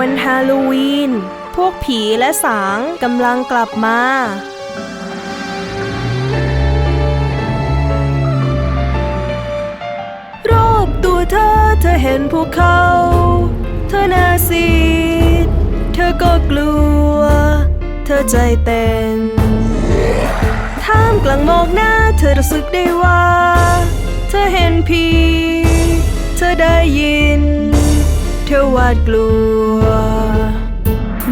วันฮาโลวีน พวกผีและสางกำลังกลับมารอบตัวเธอเธอเห็นพวกเขา เธอน่าซีดเธอก็กลัว เธอใจเต้นท่ามกลางหมอกหน้าเธอรู้สึกได้ว่า เธอเห็นผี เธอได้ยิน เธอหวาดกลัว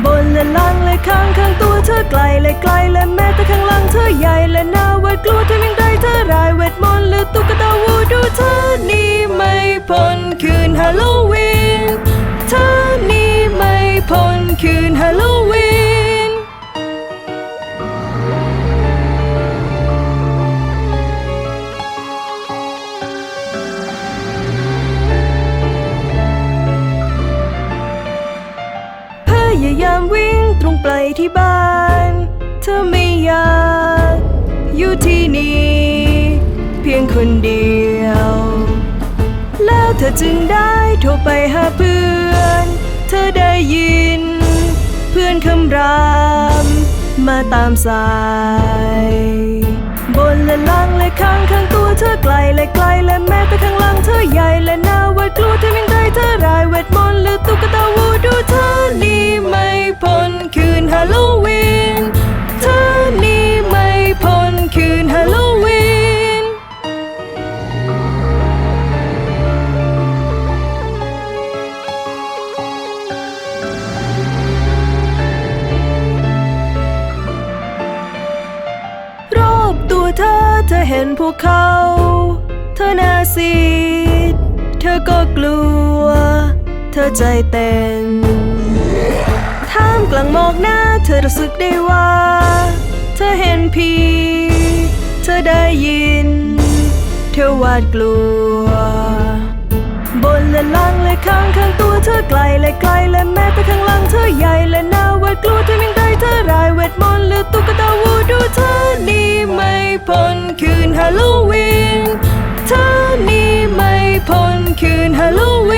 บนและล่างและข้างข้างตัวเธอไกลและไกลและแม้แต่ข้างล่างเธอใหญ่และน่าหวาดกลัวเธอยังได้เธอรายเวทมนต์หรือตุ๊กตาวูดูเธอนี่ไม่พ้นคืนฮาโลวีนเธอนี่ไม่พ้นคืนฮาโลวีน ยายามวิ่งตรงไปที่บ้าน เธอไม่อยากอยู่ที่นี่ เพียงคนเดียว แล้วเธอจึงได้โทรไปหาเพื่อน เธอได้ยิน เพื่อนคำรามมาตามสาย บนและล่างและข้างข้างตัวเธอไกลและไกลและแม้แต่ข้างหลังเธอใหญ่และน่าหวาดกลัวเธอยังได้เธอรายเวทมนต์หรือตุ๊ก เธอเธอเห็นพวกเขา เธอหน่าซีดเธอก็กลัว เธอใจเต้นท่ามกลางหมอกหน้าเธอรู้สึกได้ว่า เธอเห็นผีเธอได้ยิน เธอหวาดกลัว บนและล่างและข้างข้างตัวเธอไกลและไกลและแม้แต่ข้างหลังเธอใหญ่และน่าหวาดกลัวเธอยังได้เธอรายเวทมนต์หรือตุ๊กตา คืนฮาโลวี